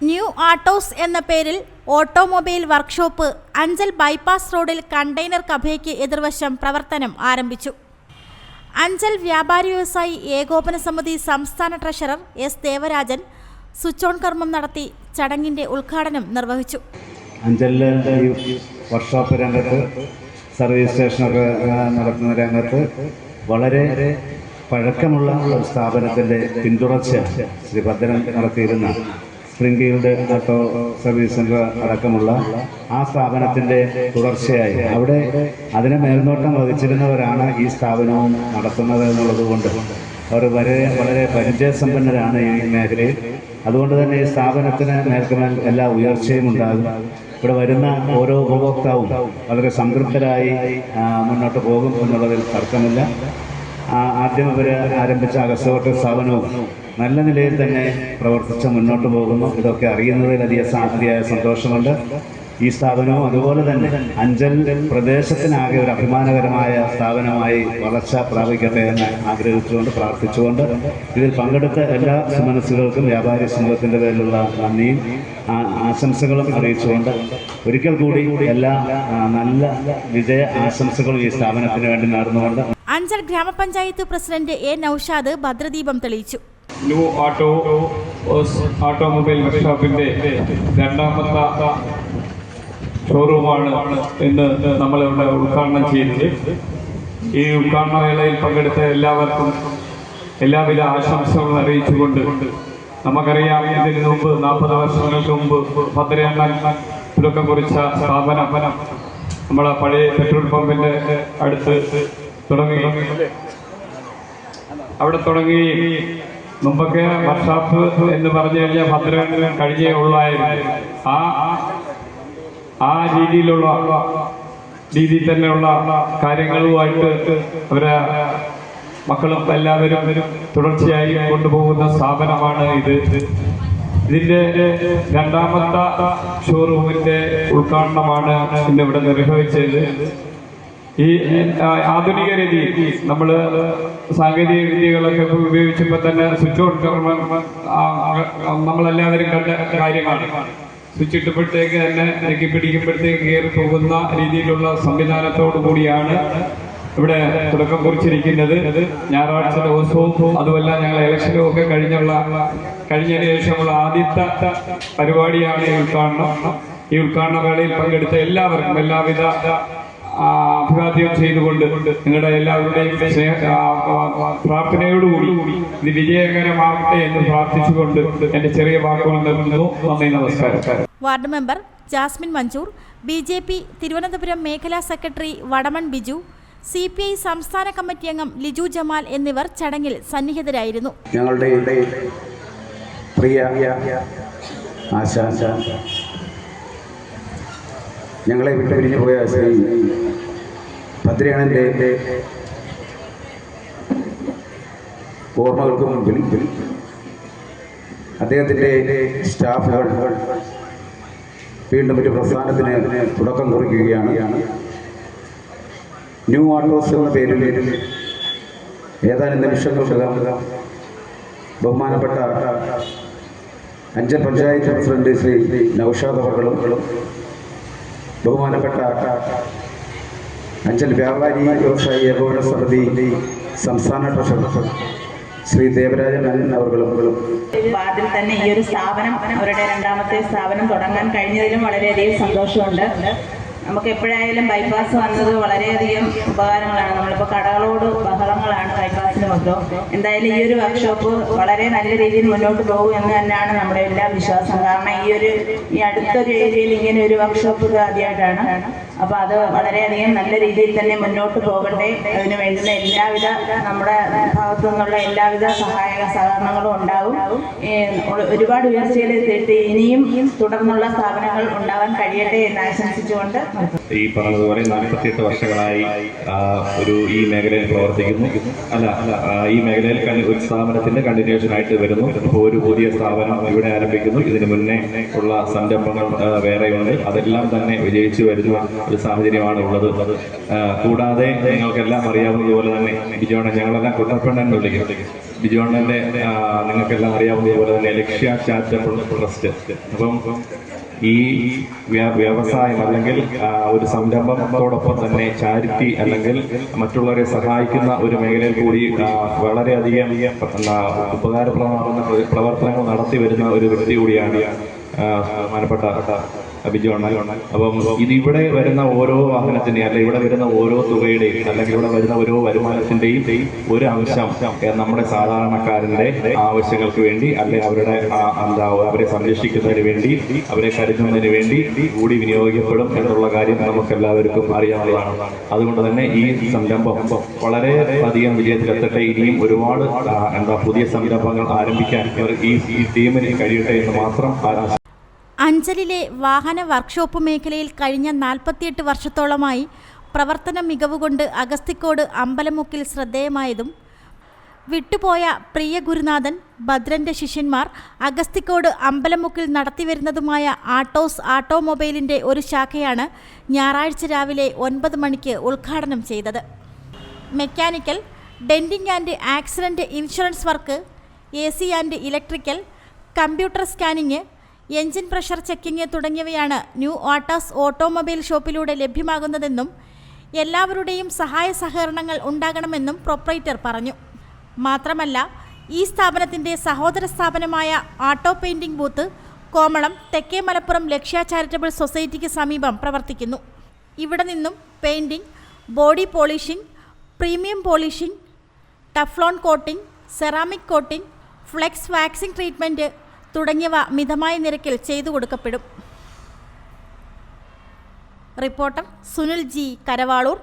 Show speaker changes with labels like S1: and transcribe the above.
S1: New autos എന്ന പേരിൽ automobile workshop Anchal bypass റോഡിൽ കണ്ടെയ്നർ കഭയ്ക്ക് എതിർവശം പ്രവർത്തനം ആരംഭിച്ചു. അഞ്ചൽ വ്യാപാരി വ്യവസായി ഏകോപന സമിതി സംസ്ഥാന treasurer S Devarajan switch on കർമ്മം നടത്തി ചടങ്ങിന്റെ ഉദ്ഘാടനം നിർവഹിച്ചു.
S2: വർക്ക്ഷോപ്പ് രംഗത്ത് സർവീസ് സ്റ്റേഷനൊക്കെ നടത്തുന്ന രംഗത്ത് വളരെ പഴക്കമുള്ള ഒരു സ്ഥാപനത്തിന്റെ പിന്തുടർച്ച ശ്രീ ഭദ്രൻ നടത്തിയിരുന്ന സ്പ്രിംഗീൽഡ് ഓട്ടോ സർവീസ് സെന്റർ അടക്കമുള്ള ആ സ്ഥാപനത്തിന്റെ തുടർച്ചയായി. അവിടെ അതിനെ മേൽനോട്ടം വഹിച്ചിരുന്നവരാണ് ഈ സ്ഥാപനവും നടത്തുന്നത് എന്നുള്ളത് കൊണ്ട്. അവർ വളരെ വളരെ പരിചയസമ്പന്നരാണ് ഈ മേഖലയിൽ. അതുകൊണ്ട് തന്നെ ഈ സ്ഥാപനത്തിന് മേൽക്കുമേൽ എല്ലാ ഉയർച്ചയും ഉണ്ടാകും. ഇവിടെ വരുന്ന ഓരോ ഉപഭോക്താവും വളരെ സംതൃപ്തരായി മുന്നോട്ട് പോകും എന്നുള്ളതിൽ തർക്കമില്ല. ആദ്യം ഇവർ ആരംഭിച്ച അഗസ്റ്റോട്ട് സ്ഥാപനവും നല്ല നിലയിൽ തന്നെ പ്രവർത്തിച്ച് മുന്നോട്ട് പോകുന്നു. ഇതൊക്കെ അറിയുന്നതിൽ അധികം സാ- അതിയായ സന്തോഷമുണ്ട്. ഈ സ്ഥാപനവും അതുപോലെ തന്നെ അഞ്ചൽ പ്രദേശത്തിനാകെ ഒരു അഭിമാനകരമായ സ്ഥാപനമായി വളർച്ച പ്രാപിക്കട്ടെ എന്ന് ആഗ്രഹിച്ചുകൊണ്ട് പ്രാർത്ഥിച്ചുകൊണ്ട് ഇതിൽ പങ്കെടുത്ത എല്ലാ സുമനസ്സുകൾക്കും വ്യാപാരി സമൂഹത്തിന്റെ പേരിലുള്ള നന്ദിയും ആശംസകളും അറിയിച്ചുകൊണ്ട് ഒരിക്കൽ കൂടി എല്ലാ നല്ല വിജയ ആശംസകളും ഈ സ്ഥാപനത്തിന് വേണ്ടി നേർന്നുകൊണ്ട്
S1: അഞ്ചൽ ഗ്രാമപഞ്ചായത്ത് പ്രസിഡന്റ് എ നൌഷാദ് ഭദ്രദീപം തെളിയിച്ചു.
S3: ന്യൂ ഓട്ടോ ഓട്ടോമൊബൈൽ വർക്ക്ഷോപ്പിന്റെ രണ്ടാമത്തെ ഷോറൂമാണ് എന്ന് നമ്മൾ ഇവിടെ ഉദ്ഘാടനം ചെയ്തത്. ഈ ഉദ്ഘാടന വേളയിൽ പങ്കെടുത്ത എല്ലാവർക്കും എല്ലാവിധ ആശംസകളും അറിയിച്ചുകൊണ്ട് നമുക്കറിയാം ഇതിന് മുമ്പ് നാൽപ്പത് വർഷങ്ങൾക്ക് മുമ്പ് ഭദ്രയണ്ണൻ തുടക്കം കുറിച്ച സ്ഥാപനം നമ്മളെ പഴയ പെട്രോൾ പമ്പിന്റെ അടുത്ത് തുടങ്ങി. അവിടെ തുടങ്ങി. മുമ്പൊക്കെ വർഷാപ്പ് എന്ന് പറഞ്ഞു കഴിഞ്ഞാൽ ഭദ്രം കഴിഞ്ഞേ ഉള്ളായിരുന്നു. ആ ആ രീതിയിലുള്ള രീതിയിൽ തന്നെയുള്ള കാര്യങ്ങളുമായിട്ട് അവരെ മക്കളും എല്ലാവരും തുടർച്ചയായി കൊണ്ടുപോകുന്ന സ്ഥാപനമാണ് ഇത്. ഇതിന്റെ രണ്ടാമത്തെ ഷോറൂമിന്റെ ഉദ്ഘാടനമാണ് ഇന്ന് ഇവിടെ നിർവഹിച്ചത്. ഈ ആധുനിക രീതി നമ്മൾ സാങ്കേതിക വിദ്യകളൊക്കെ ഉപയോഗിച്ചപ്പോൾ ഉപയോഗിച്ചപ്പോ തന്നെ സ്വിച്ച് ഓൺ നമ്മളെല്ലാവരും കണ്ട കാര്യമാണ് സ്വിച്ച് ഇട്ടപ്പോഴത്തേക്ക് തന്നെ നെക്കി പിടിക്കുമ്പോഴത്തേക്ക് കയറി പോകുന്ന രീതിയിലുള്ള സംവിധാനത്തോടു കൂടിയാണ് ഇവിടെ തുടക്കം കുറിച്ചിരിക്കുന്നത്. ഞായറാഴ്ച ദിവസവും അതുമല്ല ഞങ്ങൾ ഇലക്ഷനും ഒക്കെ കഴിഞ്ഞുള്ള കഴിഞ്ഞതിന് ശേഷമുള്ള ആദ്യത്തെ പരിപാടിയാണ് ഈ ഉദ്ഘാടനം. ഈ ഉദ്ഘാടന വേളയിൽ പങ്കെടുത്ത എല്ലാവർക്കും എല്ലാവിധ അഭിവാദ്യം ചെയ്തുകൊണ്ട് നിങ്ങളുടെ എല്ലാവരുടെയും പ്രാർത്ഥനയോടുകൂടി ഇത് വിജയകരമാകട്ടെ എന്ന് പ്രാർത്ഥിച്ചുകൊണ്ട് എന്റെ ചെറിയ വാക്കുകൾ നിർമ്മിക്കുന്നു നന്ദി നമസ്കാരം.
S1: Ward member Jasmin Manjoor B J P Thiruvananthapuram മേഖലാ secretary Vadamon Biju C P I സംസ്ഥാന കമ്മിറ്റി അംഗം ലിജു ജമാൽ എന്നിവർ ചടങ്ങിൽ സന്നിഹിതരായിരുന്നു.
S2: ഞങ്ങളുടെ പ്രിയ ആശാ ഞങ്ങളെ വിട്ടു പിരിഞ്ഞു പോയ ശ്രീ ഭദ്രയാണന്റെ ഓർമ്മകൾക്ക് മുൻപിൽ അദ്ദേഹത്തിന്റെ സ്റ്റാഫുകൾ വീണ്ടും ഒരു പ്രസ്ഥാനത്തിന് തുടക്കം കുറിക്കുകയാണ്. ന്യൂ ആട്ടോസ് എന്ന പേരിൽ ഏതാനും നിമിഷങ്ങൾക്കകം ബഹുമാനപ്പെട്ട അഞ്ചൽ പഞ്ചായത്ത് പ്രസിഡന്റ് ശ്രീ നൌഷാദ് അവർകളും ബഹുമാനപ്പെട്ട അഞ്ചൽ വ്യാപാരി വ്യവസായി ഏകോപന സമിതി സംസ്ഥാന ട്രഷറർ ശ്രീ ദേവരാജൻ അവർകളും
S4: വാർഡിൽ തന്നെ ഈ ഒരു സ്ഥാപനം അവരുടെ രണ്ടാമത്തെ സ്ഥാപനം തുടങ്ങാൻ കഴിഞ്ഞതിലും വളരെയധികം സന്തോഷമുണ്ട്. നമുക്ക് എപ്പോഴായാലും ബൈപ്പാസ് വന്നത് വളരെയധികം ഉപകാരങ്ങളാണ്. നമ്മളിപ്പോൾ കടകളോട് ബഹളങ്ങളാണ് ബൈപ്പാസിന് മൊത്തം എന്തായാലും ഈ ഒരു വർക്ക്ഷോപ്പ് വളരെ നല്ല രീതിയിൽ മുന്നോട്ട് പോകും എന്ന് തന്നെയാണ് നമ്മുടെ എല്ലാ വിശ്വാസം. കാരണം ഈ ഒരു ഈ അടുത്തൊരു ഏരിയയിൽ ഇങ്ങനെ ഒരു വർക്ക്ഷോപ്പ് ഇത് ആദ്യമായിട്ടാണ്. അപ്പോൾ അത് വളരെയധികം നല്ല രീതിയിൽ തന്നെ മുന്നോട്ട് പോകട്ടെ. അതിന് വേണ്ടുന്ന എല്ലാവിധ നമ്മുടെ ഭാഗത്തു നിന്നുള്ള എല്ലാവിധ സഹായ സഹകരണങ്ങളും ഉണ്ടാവും. ഒരുപാട് ഉയർച്ചയിൽ എത്തിയിട്ട് ഇനിയും തുടർന്നുള്ള സ്ഥാപനങ്ങൾ ഉണ്ടാവാൻ കഴിയട്ടെ എന്ന് ആശംസിച്ചുകൊണ്ട്
S5: ഈ പറഞ്ഞതുപോലെ നാൽപ്പത്തിയെട്ട് വർഷങ്ങളായി ഒരു ഈ മേഖലയിൽ പ്രവർത്തിക്കുന്നു. അല്ല ഈ മേഖലയിൽ ഒരു സ്ഥാപനത്തിന്റെ കണ്ടിന്യൂഷൻ ആയിട്ട് വരുന്നു. ഇപ്പോൾ ഒരു പുതിയ സ്ഥാപനം ഇവിടെ ആരംഭിക്കുന്നു. ഇതിനു മുന്നേ ഉള്ള സംരംഭങ്ങൾ വേറെയുണ്ട്. അതെല്ലാം തന്നെ വിജയിച്ചു വരുന്ന. ഒരു സാഹചര്യമാണ് ഉള്ളത്. കൂടാതെ നിങ്ങൾക്കെല്ലാം അറിയാവുന്നതുപോലെ തന്നെ ബിജോണ്ണൻ ഞങ്ങളെല്ലാം കുട്ടപ്പണ്ണൻ വിളിക്കും. ബിജോണ്ണന്റെ നിങ്ങൾക്കെല്ലാം അറിയാവുന്നതുപോലെ തന്നെ ലക്ഷ്യ ചാരിറ്റബിൾ ട്രസ്റ്റ്. അപ്പം ഈ വ്യ- വ്യവസായം അല്ലെങ്കിൽ ഒരു സംരംഭത്തോടൊപ്പം തന്നെ ചാരിറ്റി അല്ലെങ്കിൽ മറ്റുള്ളവരെ സഹായിക്കുന്ന ഒരു മേഖലയിൽ കൂടി വളരെയധികം ഉപകാരപ്രദമാകുന്ന പ്ര- പ്രവർത്തനങ്ങൾ നടത്തി വരുന്ന ഒരു വ്യക്തി കൂടിയാണ് ആ, ബിജോണ്ണ അപ്പം ഇതിവിടെ വരുന്ന ഓരോ വാഹനത്തിന്റെയും അല്ലെങ്കിൽ ഇവിടെ വരുന്ന ഓരോ തുകയുടെയും അല്ലെങ്കിൽ ഇവിടെ വരുന്ന ഓരോ വരുമാനത്തിന്റെയും ഒരു അംശം നമ്മുടെ സാധാരണക്കാരന്റെ ആവശ്യങ്ങൾക്ക് വേണ്ടി അല്ലെങ്കിൽ അവരുടെ എന്താ അവരെ സംരക്ഷിക്കുന്നതിന് വേണ്ടി അവരെ കരുതുന്നതിന് വേണ്ടി കൂടി വിനിയോഗിക്കപ്പെടും എന്നുള്ള കാര്യം നമുക്ക് എല്ലാവർക്കും അറിയാവുന്നതാണ് അതുകൊണ്ട് തന്നെ ഈ സംരംഭം വളരെ അധികം വിജയത്തിലെത്തട്ടെ ഇനിയും ഒരുപാട് എന്താ പുതിയ സംരംഭങ്ങൾ ആരംഭിക്കാൻ ഈ ടീമിന് കഴിയട്ടെ എന്ന് മാത്രം.
S1: അഞ്ചലിലെ വാഹന വർക്ക്ഷോപ്പ് മേഖലയിൽ കഴിഞ്ഞ നാൽപ്പത്തിയെട്ട് വർഷത്തോളമായി പ്രവർത്തന മികവുകൊണ്ട് അഗസ്തിക്കോട് അമ്പലമുക്കിൽ ശ്രദ്ധേയമായതും വിട്ടുപോയ പ്രിയ ഗുരുനാഥൻ ഭദ്രന്റെ ശിഷ്യന്മാർ അഗസ്തിക്കോട് അമ്പലമുക്കിൽ നടത്തിവരുന്നതുമായ ആട്ടോസ് ആട്ടോമൊബൈലിന്റെ ഒരു ശാഖയാണ് ഞായറാഴ്ച രാവിലെ ഒൻപത് മണിക്ക് ഉദ്ഘാടനം ചെയ്തത്. Mechanical denting and accident insurance work A C and electrical computer scanning engine pressure checking തുടങ്ങിയവയാണ് ന്യൂ ഓട്ടാസ് ഓട്ടോമൊബൈൽ ഷോപ്പിലൂടെ ലഭ്യമാകുന്നതെന്നും എല്ലാവരുടെയും സഹായ സഹകരണങ്ങൾ ഉണ്ടാകണമെന്നും പ്രൊപ്പറേറ്റർ പറഞ്ഞു. മാത്രമല്ല ഈ സ്ഥാപനത്തിന്റെ സഹോദര സ്ഥാപനമായ ആട്ടോ പെയിൻറിംഗ് ബൂത്ത് കോമളം തെക്കേ മലപ്പുറം ലക്ഷ്യ ചാരിറ്റബിൾ സൊസൈറ്റിക്ക് സമീപം പ്രവർത്തിക്കുന്നു. ഇവിടെ നിന്നും painting body polishing premium polishing Teflon coating ceramic coating flex waxing treatment തുടങ്ങിയവ മിതമായ നിരക്കിൽ ചെയ്തു കൊടുക്കപ്പെടും. Reporter Sunil G Karavaloor.